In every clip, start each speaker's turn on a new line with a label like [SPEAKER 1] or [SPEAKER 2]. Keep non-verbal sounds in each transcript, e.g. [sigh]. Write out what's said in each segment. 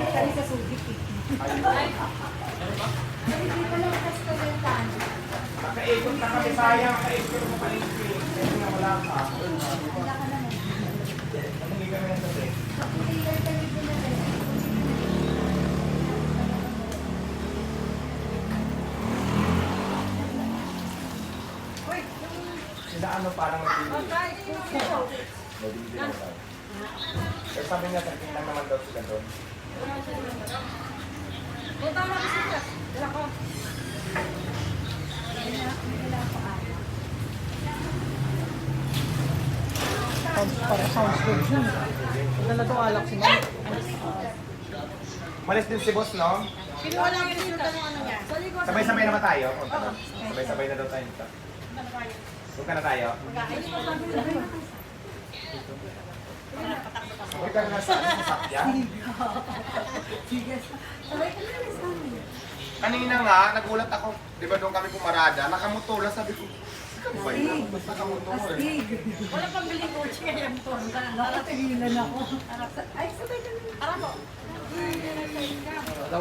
[SPEAKER 1] Kali sa Subic eh.
[SPEAKER 2] Nakaikot na kami sayang, nakaikot mo palengke. Kasi nga wala ka.
[SPEAKER 1] Wala ka naman.
[SPEAKER 2] Hindi kami
[SPEAKER 1] kami pinatay.
[SPEAKER 2] Sila ano parang sabi niya, sakit lang naman daw sila doon.
[SPEAKER 3] Para sounds good yun. Maganda itong alak si Ma'am.
[SPEAKER 2] Malis din si boss, no?
[SPEAKER 1] Kinuha lang yung resulta ano niya.
[SPEAKER 2] Sabay-sabay naman tayo. Punta doon. Sabay-sabay na daw tayo dito. Punta na tayo. Sabay ka na sa ano, sasakyan?
[SPEAKER 1] Sabay ka naman sa amin.
[SPEAKER 2] Kanina nga, nagulat ako. Di ba doon kami pumarada? Nakamotola, sabi ko. Yun? Basta nakamotor.
[SPEAKER 1] Wala pang biling coach kaya yung tour. Nakatigilan ako. Ay, sabay ka naman. Para po.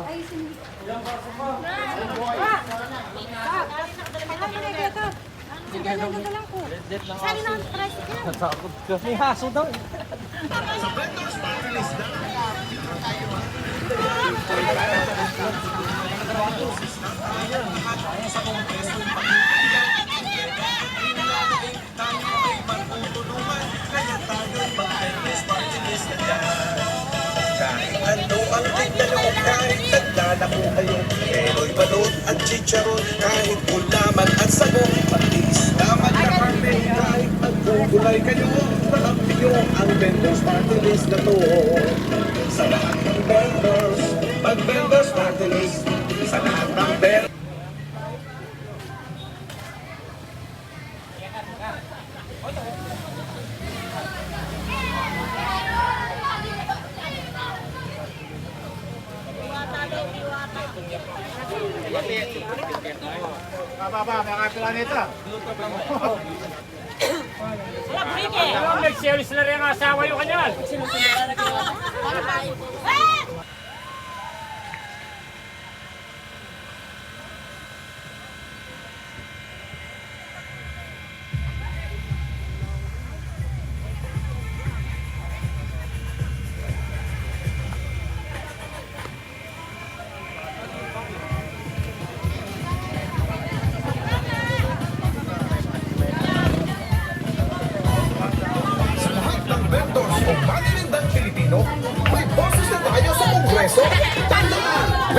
[SPEAKER 1] Ay, sindi.
[SPEAKER 3] Natakot ka. May haso daw.
[SPEAKER 4] Ano ang tignan kahit tagdala ko kayo Mero'y balot at chicharon Kahit gulaman at sabong Patis naman na karne Kahit magugulay kayo Makampi nyo ang vendors party list na to Sa lahat ng vendors Mag vendors party list Sa lahat ng vendors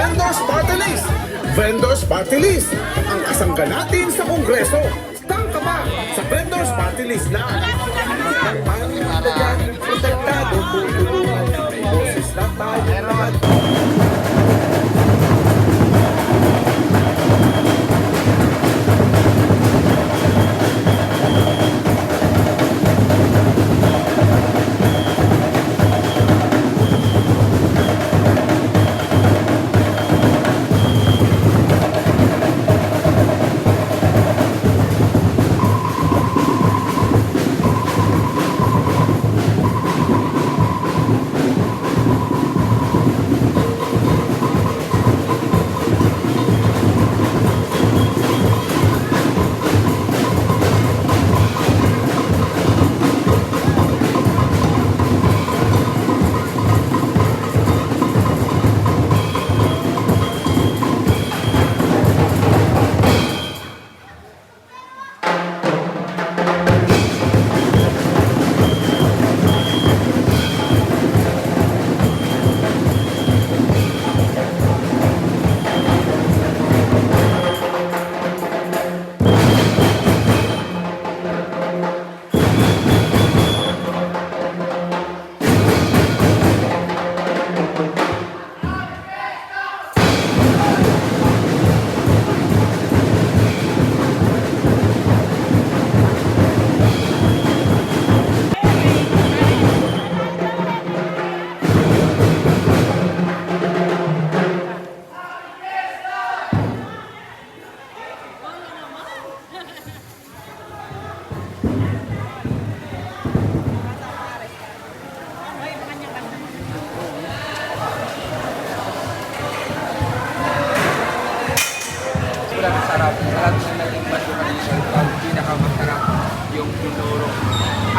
[SPEAKER 4] Vendors Party List! Vendors Party List! Ang kasangga natin sa Kongreso. Stand ka ba sa Vendors Party List na? Ang dyan, protektado, tutulungan. Boses na tayo.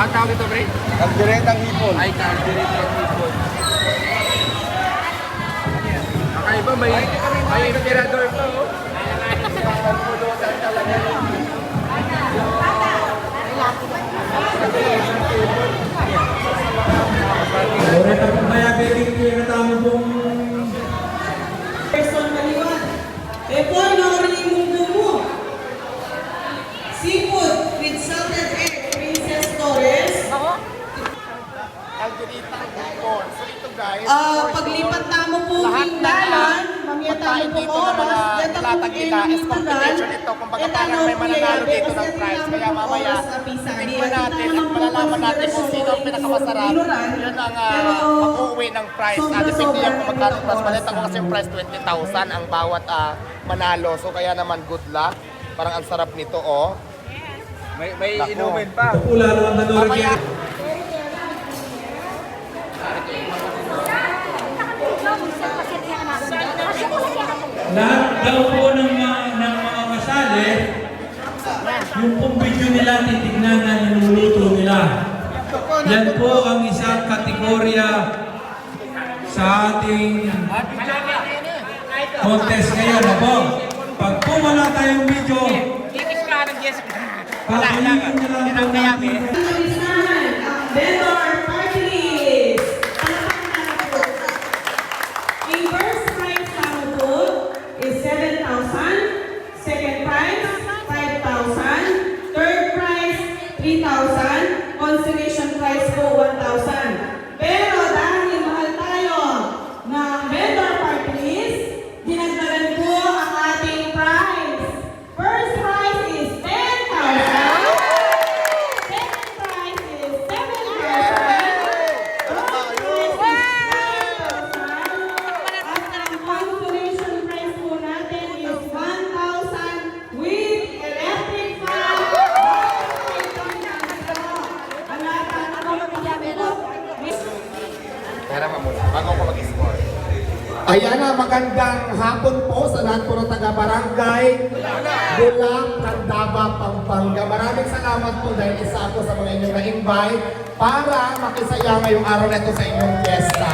[SPEAKER 5] Ang tawag ito, pre?
[SPEAKER 6] Kalderetang hipon.
[SPEAKER 5] Ay, carburetor hipon. Kakaiba, may, may inspirador to. oh.
[SPEAKER 7] Oreta po kaya beking kaya katama pong
[SPEAKER 8] Person kaliwan. Eh po, nakarinig mo. Seafood with salted egg, Princess Torres.
[SPEAKER 6] Kalderetang hipon.
[SPEAKER 8] Ah, paglipat tamo po Mindalan, mamaya tamo po oras, dito po
[SPEAKER 6] is competition ito. Kumbaga parang may mananalo dito ng prize. Kaya mamaya, tingnan natin at malalaman natin kung sino ang pinakamasarap. Yun ang uh, mag-uwi ng prize. Uh, depende yan kung magkano ang prize. Malita ko kasi yung prize 20,000 ang bawat ah, manalo. So kaya naman good luck. Parang ang sarap nito oh.
[SPEAKER 5] May, may inumin pa.
[SPEAKER 7] pula naman na
[SPEAKER 6] Mamaya,
[SPEAKER 7] Lahat daw po ng mga, ng mga kasali, yung pong video nila titignan na niluluto nila. Yan po ang isang kategorya sa ating contest ngayon. Abo, pag po wala tayong video, papalitin na lang po natin.
[SPEAKER 2] Magandang hapon po sa lahat po ng taga-barangay Bulak, Candaba, Pampanga. Maraming salamat po dahil isa ako sa mga inyong na-invite para makisaya ngayong araw na ito sa inyong fiesta.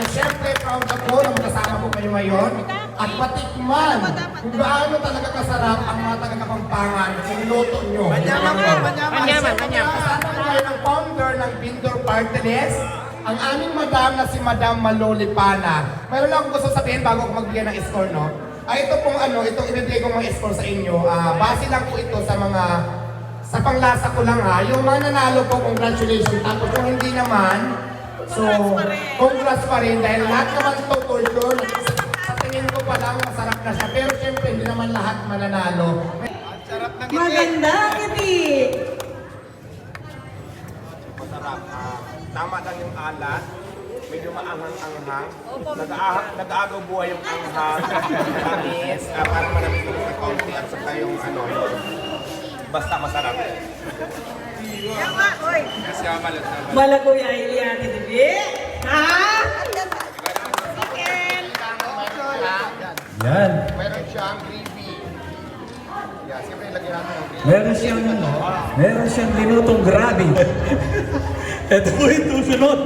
[SPEAKER 2] Ang syempre, proud ako na makasama po kayo ngayon at matikman kung gaano talaga kasarap ang mga taga-kapampangan ang luto nyo. Manyaman po,
[SPEAKER 5] Manyaman, manyaman.
[SPEAKER 2] Kasama ko ngayon ang founder ng Pindor Party List, ang aming madam na si Madam Malolipana. Mayroon lang akong gusto sabihin bago ako magbigay ng score, no? Ay, ito pong ano, itong ibibigay kong mga score sa inyo. Ah, base lang po ito sa mga, sa panglasa ko lang ha. Yung mga nanalo po, congratulations. Tapos yung hindi naman, so, congrats pa rin. Dahil lahat naman ito, culture, sa, sa tingin ko pa lang, masarap na siya. Pero syempre, hindi naman lahat mananalo.
[SPEAKER 8] Maganda, Kitty!
[SPEAKER 6] Masarap. Ah, tama lang yung alat. Medyo maanghang-anghang. Nag-aagaw nag-aagaw buhay yung anghang. Tamis. Uh, parang malamig yung sa kaunti at saka yung ano. yung- Basta masarap.
[SPEAKER 5] Kasi amalat na.
[SPEAKER 8] Malakuya Ilian, hindi? Ha?
[SPEAKER 7] Yan.
[SPEAKER 6] Meron siyang gravy. Yeah, siyempre lagyan natin ng gravy.
[SPEAKER 7] Meron siyang, meron siyang linutong grabe. [laughs] Ito po yung susunod.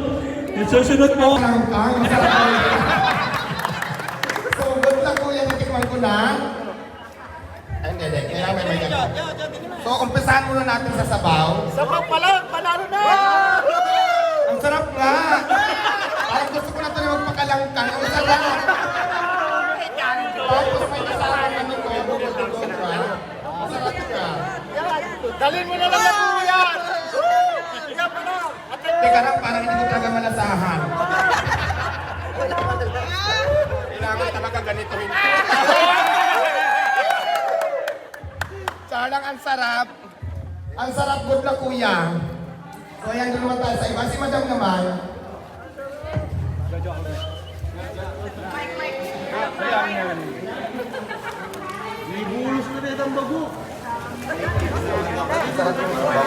[SPEAKER 7] Yung susunod po.
[SPEAKER 2] Ang ang masarap. So, good lang po yan, natikman ko na. Ay, hindi, hindi. Kailangan may may ganun. So, umpisahan muna natin sa sabaw.
[SPEAKER 6] Sabaw pa lang! Panalo na!
[SPEAKER 2] Ang sarap nga! Parang gusto ko na ito magpakalangkang. Ang sarap! Tapos may kasama ano ko. Ang sarap nga.
[SPEAKER 6] Dalhin mo na lang ang kuya! Ikaw pa na!
[SPEAKER 2] Teka lang, parang hindi ko talaga malasahan.
[SPEAKER 6] Kailangan talaga ganito rin.
[SPEAKER 2] Salang ang sarap. Ang sarap good na kuya. So ayan, doon naman tayo sa iba. Si madam naman. Alam mo lahat ng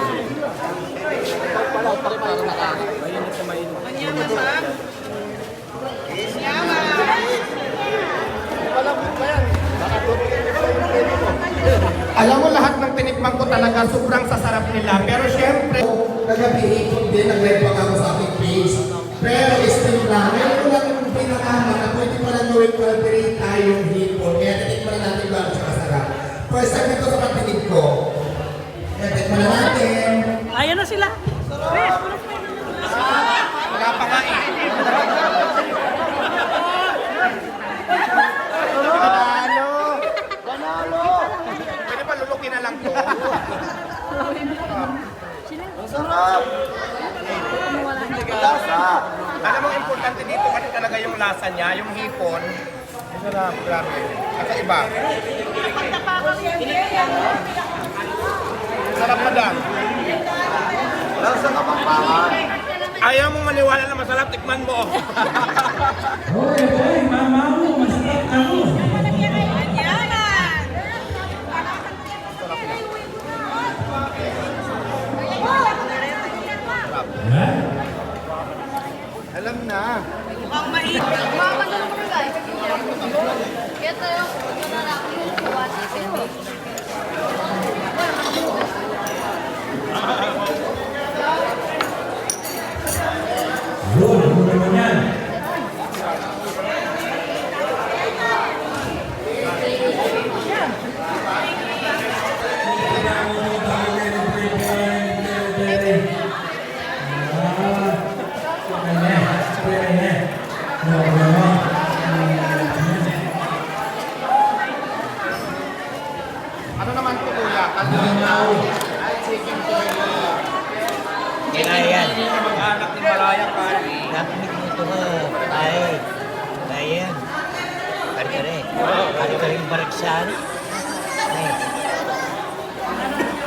[SPEAKER 2] tinikman ko talaga sobrang sasarap nila. Pero syempre, kagabi hipon din, pa ako sa aking page. Pero steam lang. Meron ko lang yung pinakama na pwede pa lang gawin kalderita yung hipon. Kaya titikman na natin ba siya masarap. First time ito sa patinig ko. Kaya tikman na natin.
[SPEAKER 3] Ayan na sila.
[SPEAKER 2] Wala pa nga eh. Panalo! Panalo! Lulukin na lang to. Ang sarap! Lasa! Alam mo, importante dito kasi talaga yung lasa niya, yung hipon. Ang sarap, grabe. At iba. Sarap madam. Lasa ka pang Ayaw mong maniwala na masarap, tikman mo.
[SPEAKER 6] Hoy, hoy, mama
[SPEAKER 2] Alam na.
[SPEAKER 1] Mama, ano naman guys? Kaya tayo, yung
[SPEAKER 6] Ano naman
[SPEAKER 2] po kuya? Kalderita. Ay, chicken curry.
[SPEAKER 9] Kinayan.
[SPEAKER 2] Mag-anak ni Malaya Kari.
[SPEAKER 9] Nakinig mo ito mo. Ay. Ayan. Kari-kari. Kari-kari yung bariksan. Ay.
[SPEAKER 2] Ang hirap.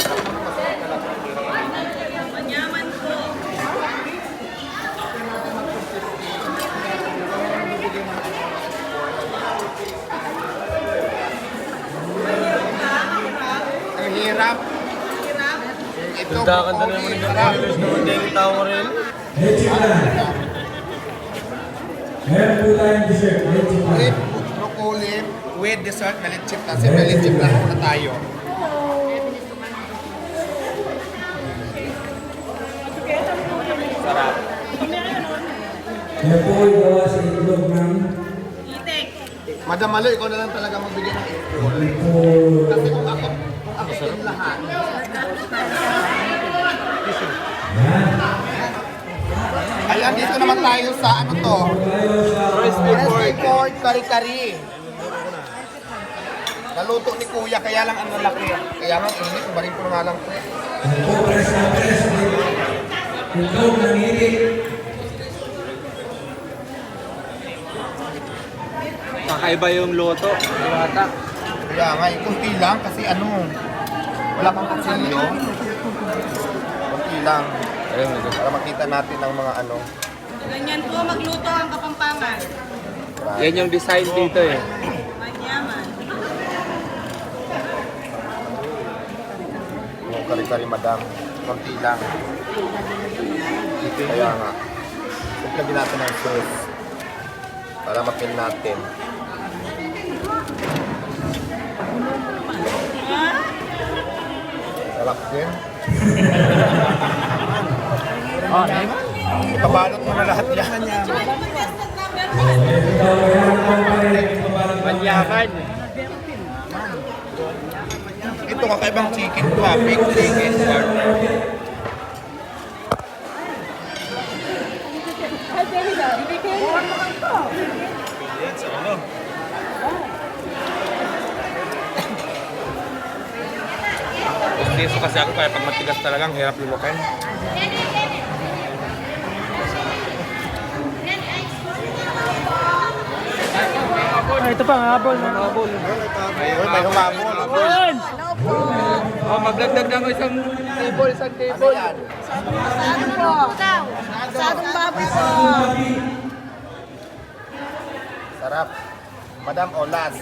[SPEAKER 2] Ito, Ganda naman yung halos naman din yung tao rin.
[SPEAKER 6] Leche plan. Meron po tayong dessert, leche plan.
[SPEAKER 2] With broccoli, with dessert na lechip na. Siyempre lechip na muna tayo. Sarap.
[SPEAKER 6] Yan po ay gawa sa itlog ng
[SPEAKER 2] Madam Malo, ikaw na lang talaga magbigay ng equal.
[SPEAKER 6] ito.
[SPEAKER 2] Kasi kung ako, yung
[SPEAKER 6] Yan.
[SPEAKER 2] Ayan, dito naman tayo sa ano to?
[SPEAKER 6] Sa
[SPEAKER 2] Crispy corn kari-kari. Naluto ni Kuya, kaya lang ang lalaki. Kaya nga, init, barin ko na nga lang.
[SPEAKER 6] ito press na press. Itlog ng ilik.
[SPEAKER 5] Kakaiba yung loto. Diwata.
[SPEAKER 2] Kaya nga, eh, kunti lang kasi ano, wala pang kutsilyo. Kunti lang. Para makita natin ang mga ano.
[SPEAKER 7] Ganyan po magluto ang kapampangan.
[SPEAKER 5] Yan yung design dito eh.
[SPEAKER 7] Manyaman.
[SPEAKER 2] Yung kari-kari madam. Kunti lang. Kaya nga. Lagyan natin ng sauce. Para mapin natin. Sarap din. [laughs]
[SPEAKER 5] Oh, next.
[SPEAKER 2] Ipabalot mo na lahat yan.
[SPEAKER 6] Ito daw, meron daw pa rin. Ipabalot daw yan.
[SPEAKER 5] Manyakan.
[SPEAKER 2] Ito kakaibang chicken to
[SPEAKER 5] Gusto kasi ako kaya pag matigas talagang hirap lumukin.
[SPEAKER 3] Ay, ito pa, ang habol. Ang habol.
[SPEAKER 2] Ayun, may humabol.
[SPEAKER 3] Ayun!
[SPEAKER 5] Oh, maglagdag ng isang table, isang
[SPEAKER 2] Ano
[SPEAKER 5] table.
[SPEAKER 2] yan?
[SPEAKER 1] Sadong baboy po.
[SPEAKER 2] Sarap. Madam Olas.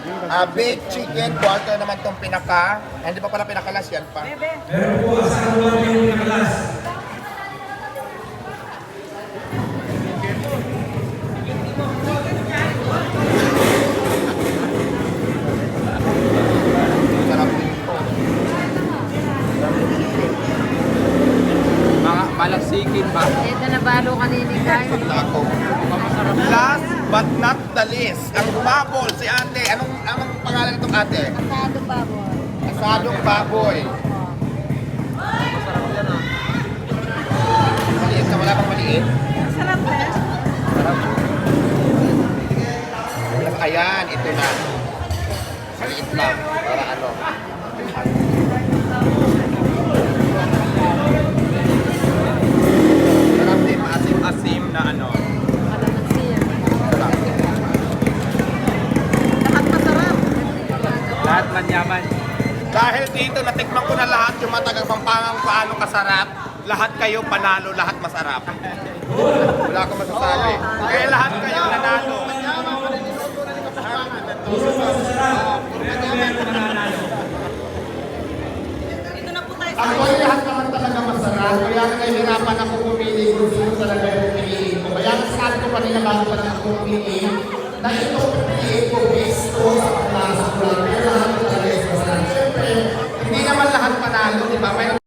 [SPEAKER 2] Ah, uh, baked chicken, quarter naman tong pinaka. Ah, hindi pa pala pinakalas yan pa. Bebe.
[SPEAKER 6] Meron po, asahan lang yung pinakalas.
[SPEAKER 2] Malasikin ba? Ito nabalo kanini guys. Last but not the least, ang bubble si Ana ate?
[SPEAKER 1] Asado baboy.
[SPEAKER 2] Asadong baboy. masarap, lahat kayo panalo, lahat
[SPEAKER 1] masarap. Wala
[SPEAKER 2] akong masasabi. Kaya lahat kayo nanalo. Dito na po tayo sa... Ako yung
[SPEAKER 5] lahat naman
[SPEAKER 2] talaga masarap. Kaya nahihirapan ako pumili. Gusto ko talaga yung pumili. Kaya nasabi ko kanina bago pa lang ako pumili na ito pumili ko based ko sa panasa ko lang. Pero lahat talaga is masarap. Siyempre, hindi naman lahat panalo, di ba? Mayroon